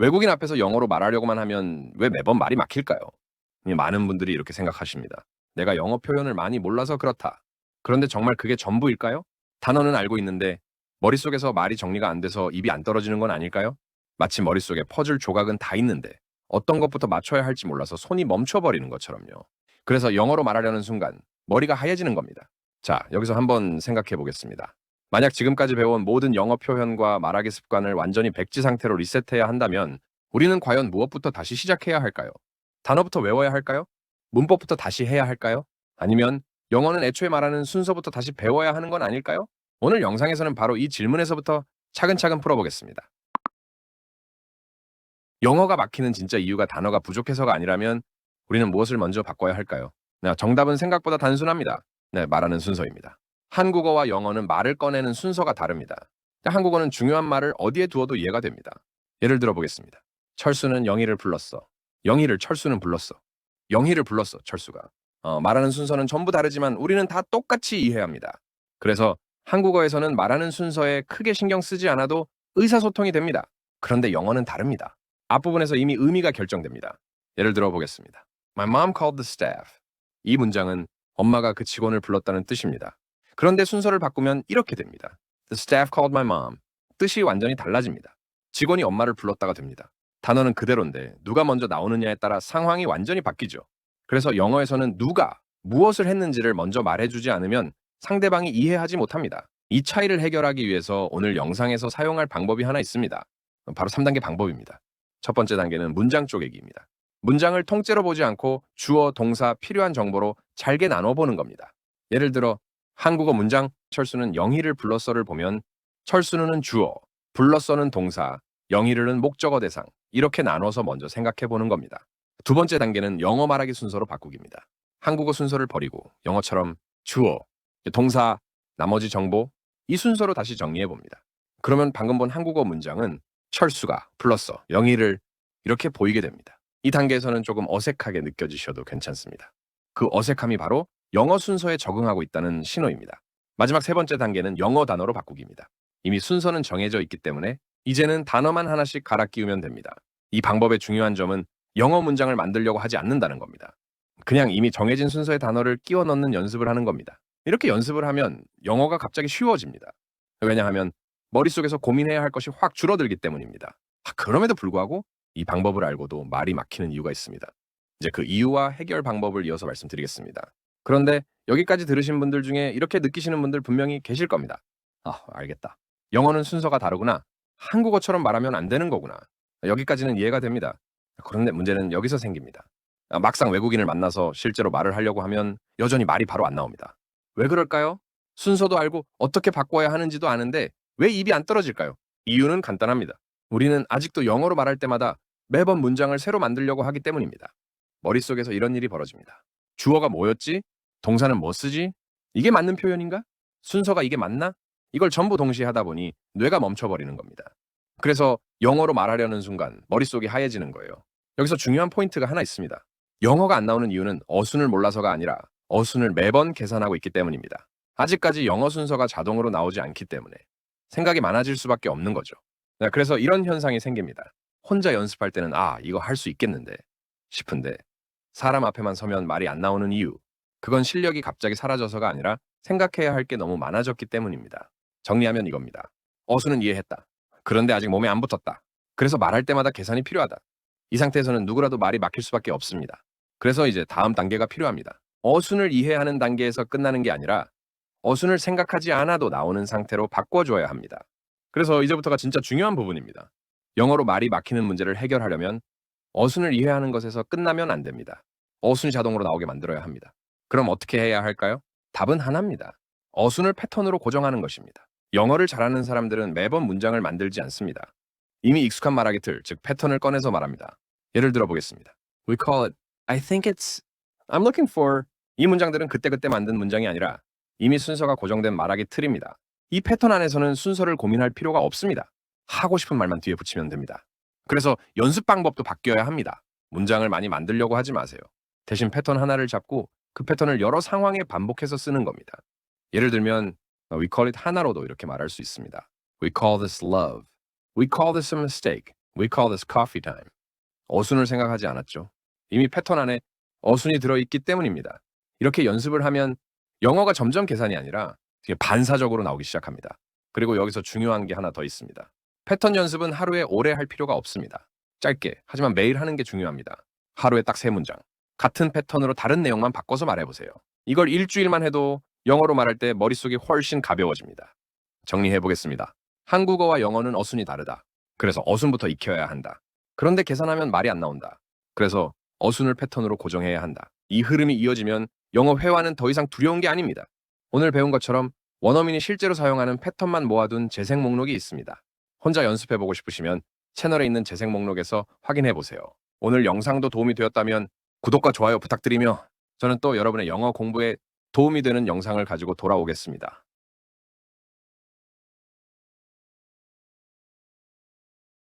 외국인 앞에서 영어로 말하려고만 하면 왜 매번 말이 막힐까요? 이 많은 분들이 이렇게 생각하십니다. 내가 영어 표현을 많이 몰라서 그렇다. 그런데 정말 그게 전부일까요? 단어는 알고 있는데 머릿속에서 말이 정리가 안 돼서 입이 안 떨어지는 건 아닐까요? 마치 머릿속에 퍼즐 조각은 다 있는데 어떤 것부터 맞춰야 할지 몰라서 손이 멈춰버리는 것처럼요. 그래서 영어로 말하려는 순간 머리가 하얘지는 겁니다. 자, 여기서 한번 생각해 보겠습니다. 만약 지금까지 배운 모든 영어 표현과 말하기 습관을 완전히 백지 상태로 리셋해야 한다면 우리는 과연 무엇부터 다시 시작해야 할까요? 단어부터 외워야 할까요? 문법부터 다시 해야 할까요? 아니면 영어는 애초에 말하는 순서부터 다시 배워야 하는 건 아닐까요? 오늘 영상에서는 바로 이 질문에서부터 차근차근 풀어보겠습니다. 영어가 막히는 진짜 이유가 단어가 부족해서가 아니라면 우리는 무엇을 먼저 바꿔야 할까요? 네, 정답은 생각보다 단순합니다. 네, 말하는 순서입니다. 한국어와 영어는 말을 꺼내는 순서가 다릅니다. 한국어는 중요한 말을 어디에 두어도 이해가 됩니다. 예를 들어 보겠습니다. 철수는 영희를 불렀어. 영희를 철수는 불렀어. 영희를 불렀어, 철수가. 어, 말하는 순서는 전부 다르지만 우리는 다 똑같이 이해합니다. 그래서 한국어에서는 말하는 순서에 크게 신경 쓰지 않아도 의사소통이 됩니다. 그런데 영어는 다릅니다. 앞부분에서 이미 의미가 결정됩니다. 예를 들어 보겠습니다. My mom called the staff. 이 문장은 엄마가 그 직원을 불렀다는 뜻입니다. 그런데 순서를 바꾸면 이렇게 됩니다. The staff called my mom. 뜻이 완전히 달라집니다. 직원이 엄마를 불렀다가 됩니다. 단어는 그대로인데 누가 먼저 나오느냐에 따라 상황이 완전히 바뀌죠. 그래서 영어에서는 누가 무엇을 했는지를 먼저 말해주지 않으면 상대방이 이해하지 못합니다. 이 차이를 해결하기 위해서 오늘 영상에서 사용할 방법이 하나 있습니다. 바로 3단계 방법입니다. 첫 번째 단계는 문장 쪼개기입니다. 문장을 통째로 보지 않고 주어, 동사, 필요한 정보로 잘게 나눠보는 겁니다. 예를 들어 한국어 문장 철수는 영희를 불렀어를 보면 철수는 주어, 불렀어는 동사, 영희를은 목적어 대상 이렇게 나눠서 먼저 생각해 보는 겁니다. 두 번째 단계는 영어 말하기 순서로 바꾸기입니다. 한국어 순서를 버리고 영어처럼 주어, 동사, 나머지 정보 이 순서로 다시 정리해 봅니다. 그러면 방금 본 한국어 문장은 철수가 불렀어 영희를 이렇게 보이게 됩니다. 이 단계에서는 조금 어색하게 느껴지셔도 괜찮습니다. 그 어색함이 바로 영어 순서에 적응하고 있다는 신호입니다. 마지막 세 번째 단계는 영어 단어로 바꾸기입니다. 이미 순서는 정해져 있기 때문에 이제는 단어만 하나씩 갈아 끼우면 됩니다. 이 방법의 중요한 점은 영어 문장을 만들려고 하지 않는다는 겁니다. 그냥 이미 정해진 순서의 단어를 끼워 넣는 연습을 하는 겁니다. 이렇게 연습을 하면 영어가 갑자기 쉬워집니다. 왜냐하면 머릿속에서 고민해야 할 것이 확 줄어들기 때문입니다. 아, 그럼에도 불구하고 이 방법을 알고도 말이 막히는 이유가 있습니다. 이제 그 이유와 해결 방법을 이어서 말씀드리겠습니다. 그런데 여기까지 들으신 분들 중에 이렇게 느끼시는 분들 분명히 계실 겁니다. 아, 알겠다. 영어는 순서가 다르구나. 한국어처럼 말하면 안 되는 거구나. 여기까지는 이해가 됩니다. 그런데 문제는 여기서 생깁니다. 아, 막상 외국인을 만나서 실제로 말을 하려고 하면 여전히 말이 바로 안 나옵니다. 왜 그럴까요? 순서도 알고 어떻게 바꿔야 하는지도 아는데 왜 입이 안 떨어질까요? 이유는 간단합니다. 우리는 아직도 영어로 말할 때마다 매번 문장을 새로 만들려고 하기 때문입니다. 머릿속에서 이런 일이 벌어집니다. 주어가 뭐였지? 동사는 뭐 쓰지? 이게 맞는 표현인가? 순서가 이게 맞나? 이걸 전부 동시에 하다 보니 뇌가 멈춰버리는 겁니다. 그래서 영어로 말하려는 순간 머릿속이 하얘지는 거예요. 여기서 중요한 포인트가 하나 있습니다. 영어가 안 나오는 이유는 어순을 몰라서가 아니라 어순을 매번 계산하고 있기 때문입니다. 아직까지 영어 순서가 자동으로 나오지 않기 때문에 생각이 많아질 수밖에 없는 거죠. 네, 그래서 이런 현상이 생깁니다. 혼자 연습할 때는 아, 이거 할 수 있겠는데 싶은데 사람 앞에만 서면 말이 안 나오는 이유. 그건 실력이 갑자기 사라져서가 아니라 생각해야 할 게 너무 많아졌기 때문입니다. 정리하면 이겁니다. 어수는 이해했다. 그런데 아직 몸에 안 붙었다. 그래서 말할 때마다 계산이 필요하다. 이 상태에서는 누구라도 말이 막힐 수밖에 없습니다. 그래서 이제 다음 단계가 필요합니다. 어순을 이해하는 단계에서 끝나는 게 아니라 어순을 생각하지 않아도 나오는 상태로 바꿔줘야 합니다. 그래서 이제부터가 진짜 중요한 부분입니다. 영어로 말이 막히는 문제를 해결하려면 어순을 이해하는 것에서 끝나면 안 됩니다. 어순이 자동으로 나오게 만들어야 합니다. 그럼 어떻게 해야 할까요? 답은 하나입니다. 어순을 패턴으로 고정하는 것입니다. 영어를 잘하는 사람들은 매번 문장을 만들지 않습니다. 이미 익숙한 말하기 틀, 즉 패턴을 꺼내서 말합니다. 예를 들어 보겠습니다. We call it I think it's I'm looking for 이 문장들은 그때그때 만든 문장이 아니라 이미 순서가 고정된 말하기 틀입니다. 이 패턴 안에서는 순서를 고민할 필요가 없습니다. 하고 싶은 말만 뒤에 붙이면 됩니다. 그래서 연습 방법도 바뀌어야 합니다. 문장을 많이 만들려고 하지 마세요. 대신 패턴 하나를 잡고 그 패턴을 여러 상황에 반복해서 쓰는 겁니다. 예를 들면 we call it 하나로도 이렇게 말할 수 있습니다. We call this love. We call this a mistake. We call this coffee time. 어순을 생각하지 않았죠. 이미 패턴 안에 어순이 들어있기 때문입니다. 이렇게 연습을 하면 영어가 점점 계산이 아니라 반사적으로 나오기 시작합니다. 그리고 여기서 중요한 게 하나 더 있습니다. 패턴 연습은 하루에 오래 할 필요가 없습니다. 짧게, 하지만 매일 하는 게 중요합니다. 하루에 딱 세 문장. 같은 패턴으로 다른 내용만 바꿔서 말해보세요. 이걸 일주일만 해도 영어로 말할 때 머릿속이 훨씬 가벼워집니다. 정리해보겠습니다. 한국어와 영어는 어순이 다르다. 그래서 어순부터 익혀야 한다. 그런데 계산하면 말이 안 나온다. 그래서 어순을 패턴으로 고정해야 한다. 이 흐름이 이어지면 영어 회화는 더 이상 두려운 게 아닙니다. 오늘 배운 것처럼 원어민이 실제로 사용하는 패턴만 모아둔 재생 목록이 있습니다. 혼자 연습해보고 싶으시면 채널에 있는 재생 목록에서 확인해보세요. 오늘 영상도 도움이 되었다면 구독과 좋아요 부탁드리며 저는 또 여러분의 영어 공부에 도움이 되는 영상을 가지고 돌아오겠습니다.